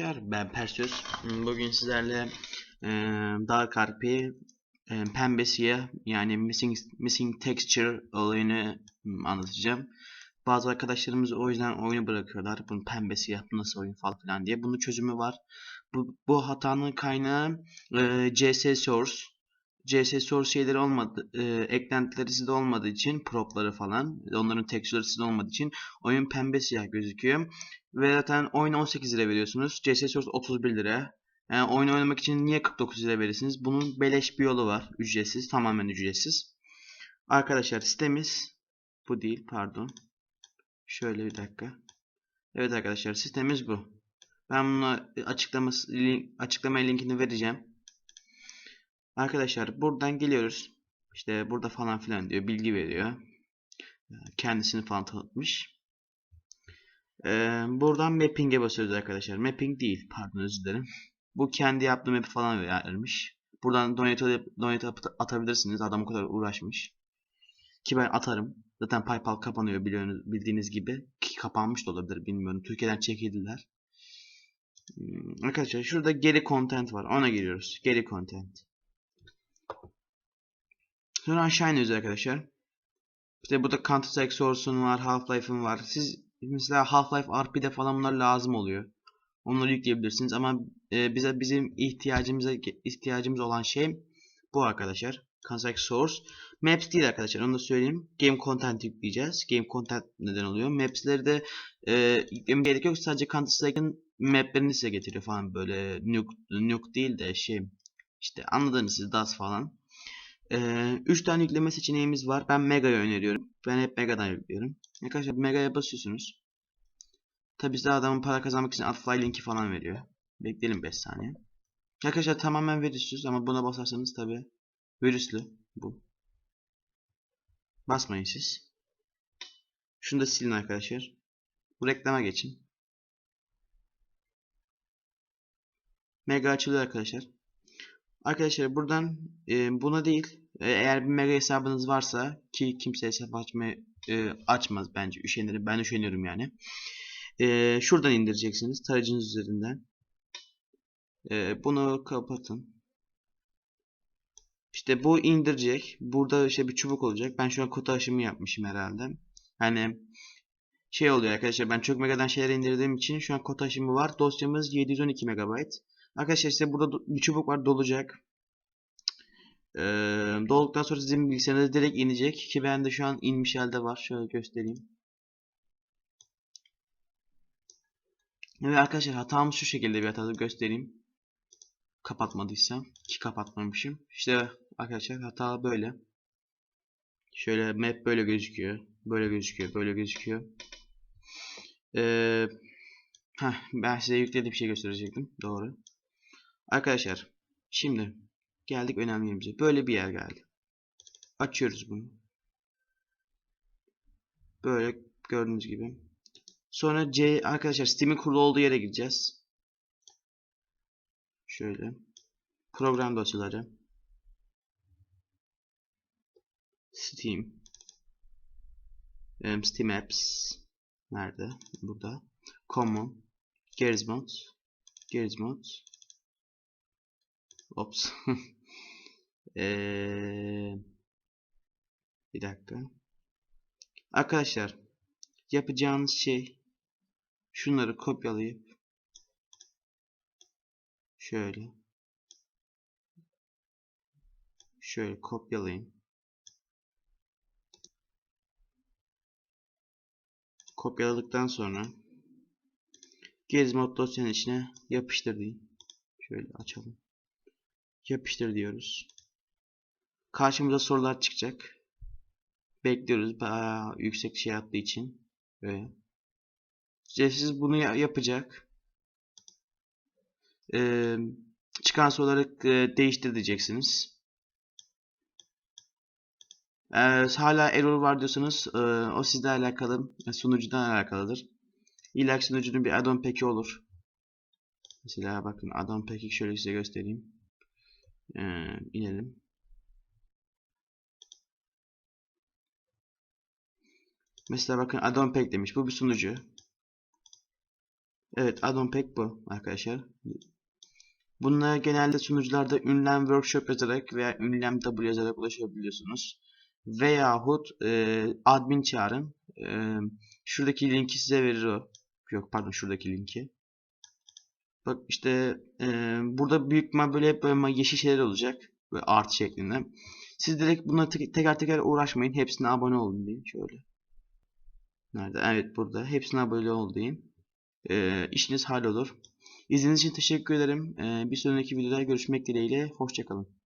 arkadaşlar ben Perseus. Bugün sizlerle e, Dark RP e, pembe siyah yani missing missing texture olayını hmm, anlatacağım. Bazı arkadaşlarımız o yüzden oyunu bırakıyorlar. Bunun pembe siyah bu nasıl oyun falan filan diye. Bunun çözümü var. Bu, bu hatanın kaynağı e, CS Source. CS Source şeyleri olmadı, e, eklentileri sizde olmadığı için propları falan, onların texture'ları sizde olmadığı için oyun pembe siyah gözüküyor. Ve zaten oyun 18 lira veriyorsunuz. CS Source 31 lira. Yani oyun oynamak için niye 49 lira verirsiniz? Bunun beleş bir yolu var. Ücretsiz. Tamamen ücretsiz. Arkadaşlar sitemiz bu değil. Pardon. Şöyle bir dakika. Evet arkadaşlar sitemiz bu. Ben bunu açıklaması, link, açıklama linkini vereceğim. Arkadaşlar buradan geliyoruz. İşte burada falan filan diyor. Bilgi veriyor. Kendisini falan tanıtmış. Ee, buradan mapping'e basıyoruz arkadaşlar. Mapping değil. Pardon özür dilerim. Bu kendi yaptığı map'i falan vermiş. Buradan donate, donate atabilirsiniz. Adam o kadar uğraşmış. Ki ben atarım. Zaten PayPal kapanıyor biliyorsunuz, bildiğiniz gibi. Ki kapanmış da olabilir bilmiyorum. Türkiye'den çekildiler. Hmm, arkadaşlar şurada geri content var. Ona giriyoruz. Geri content. Sonra aşağı iniyoruz arkadaşlar. İşte burada Counter Strike Source'un var, Half-Life'ın var. Siz mesela Half-Life RP'de falan bunlar lazım oluyor. Onları yükleyebilirsiniz ama e, bize bizim ihtiyacımıza ihtiyacımız olan şey bu arkadaşlar. Counter Strike Source. Maps değil arkadaşlar onu da söyleyeyim. Game Content yükleyeceğiz. Game Content neden oluyor? Maps'leri de e, gerek yok. Sadece Counter Strike'ın maplerini size getiriyor falan böyle nuke, nuke değil de şey işte anladınız siz DAS falan. 3 ee, tane yükleme seçeneğimiz var. Ben Mega'yı öneriyorum. Ben hep Mega'dan yüklüyorum. Arkadaşlar Mega'ya basıyorsunuz. Tabi size adamın para kazanmak için Adfly linki falan veriyor. Bekleyelim 5 saniye. Arkadaşlar tamamen virüsüz ama buna basarsanız tabi virüslü bu. Basmayın siz. Şunu da silin arkadaşlar. Bu reklama geçin. Mega açılıyor arkadaşlar. Arkadaşlar buradan e, buna değil e, eğer bir mega hesabınız varsa ki kimse hesap açmayı e, açmaz bence üşenirim ben üşeniyorum yani. E, şuradan indireceksiniz tarayıcınız üzerinden. E, bunu kapatın. İşte bu indirecek. Burada işte bir çubuk olacak. Ben şu an kutu aşımı yapmışım herhalde. Hani şey oluyor arkadaşlar ben çok megadan şeyler indirdiğim için şu an kod aşımı var. Dosyamız 712 MB. Arkadaşlar işte burada bir çubuk var dolacak. Ee, dolduktan sonra sizin bilgisayarınıza direkt inecek. Ki ben de şu an inmiş halde var. Şöyle göstereyim. Evet arkadaşlar hatamız şu şekilde bir hata göstereyim. Kapatmadıysam. Ki kapatmamışım. İşte arkadaşlar hata böyle. Şöyle map böyle gözüküyor. Böyle gözüküyor. Böyle gözüküyor. Ee, heh, ben size yüklediğim bir şey gösterecektim. Doğru. Arkadaşlar şimdi geldik önemli yerimize. Böyle bir yer geldi. Açıyoruz bunu. Böyle gördüğünüz gibi. Sonra C arkadaşlar Steam'in kurulu olduğu yere gideceğiz. Şöyle. Program dosyaları. Steam. Steam Apps. Nerede? Burada. Common. Gerizmod. Gerizmod. Ops. ee, bir dakika. Arkadaşlar yapacağınız şey şunları kopyalayıp şöyle şöyle kopyalayın. Kopyaladıktan sonra Gizmod dosyanın içine yapıştır deyin. Şöyle açalım yapıştır diyoruz. Karşımıza sorular çıkacak. Bekliyoruz. Bayağı yüksek şey attığı için. Böyle. Siz bunu yapacak. Ee, çıkan soruları e, değiştir diyeceksiniz. Hala error var diyorsanız e, o sizle alakalı, sunucudan alakalıdır. İllaki sunucunun bir addon peki olur. Mesela bakın addon peki şöyle size göstereyim. Ee, inelim. Mesela bakın addon pack demiş. Bu bir sunucu. Evet addon pack bu arkadaşlar. Bunlara genelde sunucularda ünlem workshop yazarak veya ünlem w yazarak ulaşabiliyorsunuz. Veyahut e, admin çağırın. E, şuradaki linki size verir o. Yok pardon şuradaki linki. Bak işte e, burada büyük ihtimal böyle hep böyle yeşil şeyler olacak. Böyle artı şeklinde. Siz direkt tek- teker teker uğraşmayın. Hepsine abone olun deyin. Şöyle. Nerede? Evet burada. Hepsine abone ol deyin. E, işiniz hallolur. İzlediğiniz için teşekkür ederim. E, bir sonraki videoda görüşmek dileğiyle. Hoşçakalın.